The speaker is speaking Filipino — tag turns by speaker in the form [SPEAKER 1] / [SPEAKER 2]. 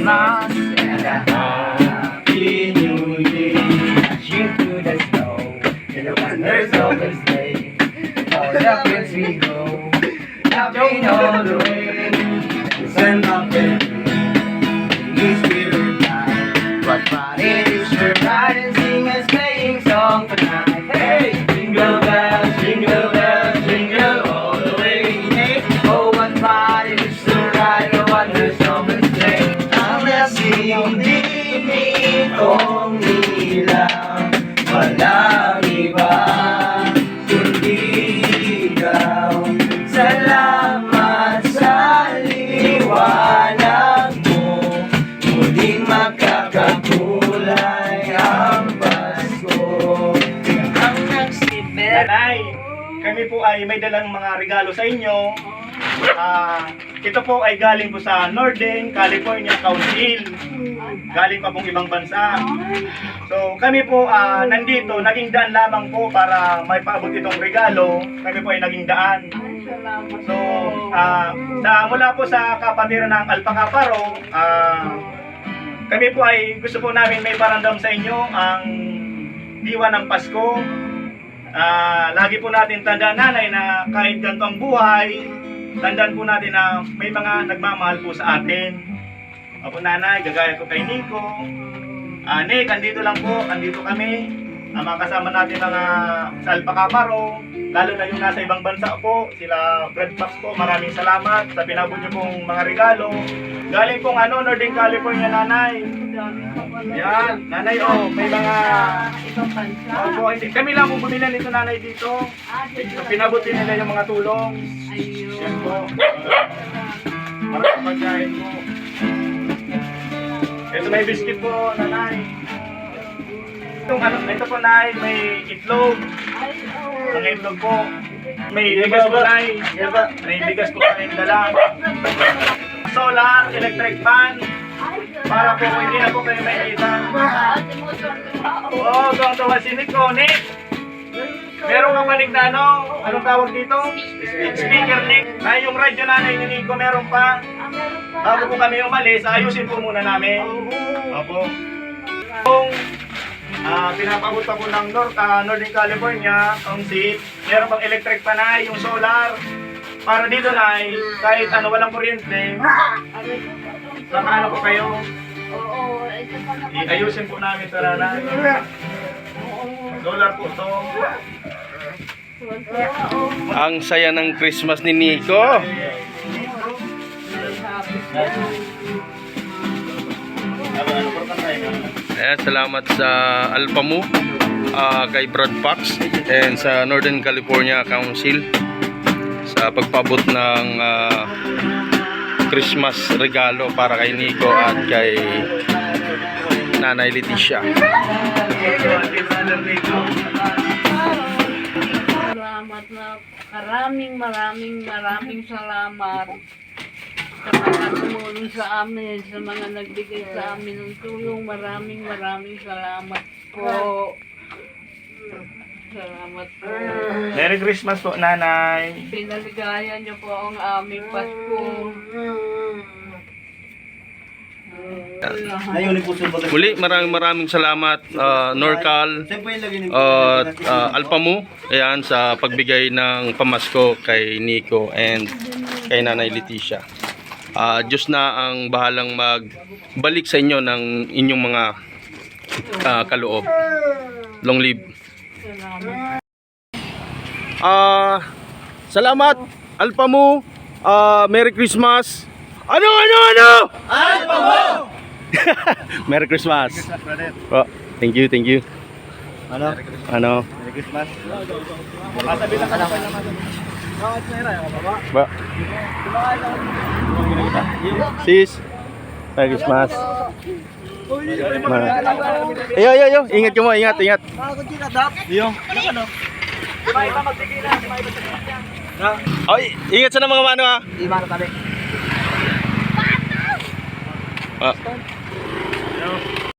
[SPEAKER 1] Christmas and a happy new year. Cheer through the snow and the wonders of the sleigh. All the kids we go, jumping all the way. Send up the His spirit guide. What fun it is to ride and sing a sleighing song for. Ang lasing dinig kong nilang walang iba kundi ikaw. Salamat sa liwanag mo Muling magkakakulay ang Pasko Ang nagsibet
[SPEAKER 2] Nanay, kami po ay may dalang mga regalo sa inyo. Ah, ito po ay galing po sa Northern California Council. Galing pa pong ibang bansa. So kami po ah, nandito, naging daan lamang po para may paabot itong regalo. Kami po ay naging daan. So, ah, sa, mula po sa kapatiran ng Alpaca Paro, ah, kami po ay gusto po namin may paramdam sa inyo ang diwa ng Pasko. Ah, lagi po natin tandaan nanay na kahit ganito ang buhay, tandaan po natin na may mga nagmamahal po sa atin. Opo nanay, gagaya ko kay Nico. Ah, Nick, andito lang po, andito kami. Ang mga natin mga sa Alpaca Paro, lalo na yung nasa ibang bansa po, sila Brad Pax po, maraming salamat sa pinabot niyo pong mga regalo. Galing pong ano, Northern California nanay. Yan, nanay oh, may mga
[SPEAKER 3] ibang bansa.
[SPEAKER 2] Opo. Kami lang po bumili nito nanay dito. Din nila yung mga tulong.
[SPEAKER 3] Ayun.
[SPEAKER 2] Yan po. Para sa pagkain po. Ito may biscuit po, nanay. Itong ano, ito po nay, may itlog. Ang itlog po. May bigas po nay. May bigas po kayong dala. Solar, electric fan. Para po hindi na po kayo may
[SPEAKER 3] sorry.
[SPEAKER 2] Oo, oh, tuwang-tuwa si Nick. Nick. Meron kang manig na ano? Anong tawag dito? Speaker Nick. Ay, yung radyo nanay ni Nico meron pa. Bago po kami umalis, ayusin po muna namin. Opo. Kung ah pinapabot pa po ng North, ah, Northern California, Council, meron pang electric pa na, yung solar. Para dito na kahit ano walang kuryente, saka ano po kayo,
[SPEAKER 3] Oo, ito pa naman.
[SPEAKER 2] iayusin po namin ito na Solar po to.
[SPEAKER 4] Ang saya ng Christmas ni Nico. Ayan, salamat sa Alpamu, ah, kay Brad Fox, and sa Northern California Council sa pagpabot ng ah, Christmas regalo para kay Nico at kay Nanay Leticia.
[SPEAKER 3] Salamat na maraming maraming maraming salamat sa mga tumulong sa amin, sa mga nagbigay sa amin ng tulong. Maraming maraming salamat po. Salamat po.
[SPEAKER 2] Merry Christmas po, nanay.
[SPEAKER 3] Pinaligaya niyo po ang aming Pasko.
[SPEAKER 4] Muli, maraming maraming salamat ah, Norcal at ah, Alpamu ayan, sa pagbigay ng pamasko kay Nico and kay Nanay Leticia. Ah, Diyos na ang bahalang magbalik sa inyo ng inyong mga ah, kaloob. Long live.
[SPEAKER 3] Salamat.
[SPEAKER 4] Ah, salamat Alpamu. Ah, Merry Christmas. Ano ano ano? Alpamu. Merry Christmas. Oh, thank you, thank you.
[SPEAKER 2] Ano?
[SPEAKER 4] Ano?
[SPEAKER 2] Merry Christmas. Kasabi lang ka naman naman. Bakit meron? Baba?
[SPEAKER 4] Ba? Sis. Merry Christmas. Ma- Ayo, ayo, ayo. Ingat ka mo, ingat, ingat.
[SPEAKER 2] Ano ano? Di? Di iba magtigilan?
[SPEAKER 4] Oy, ingat sa mga mano ha.
[SPEAKER 1] Iman kami
[SPEAKER 4] Ah.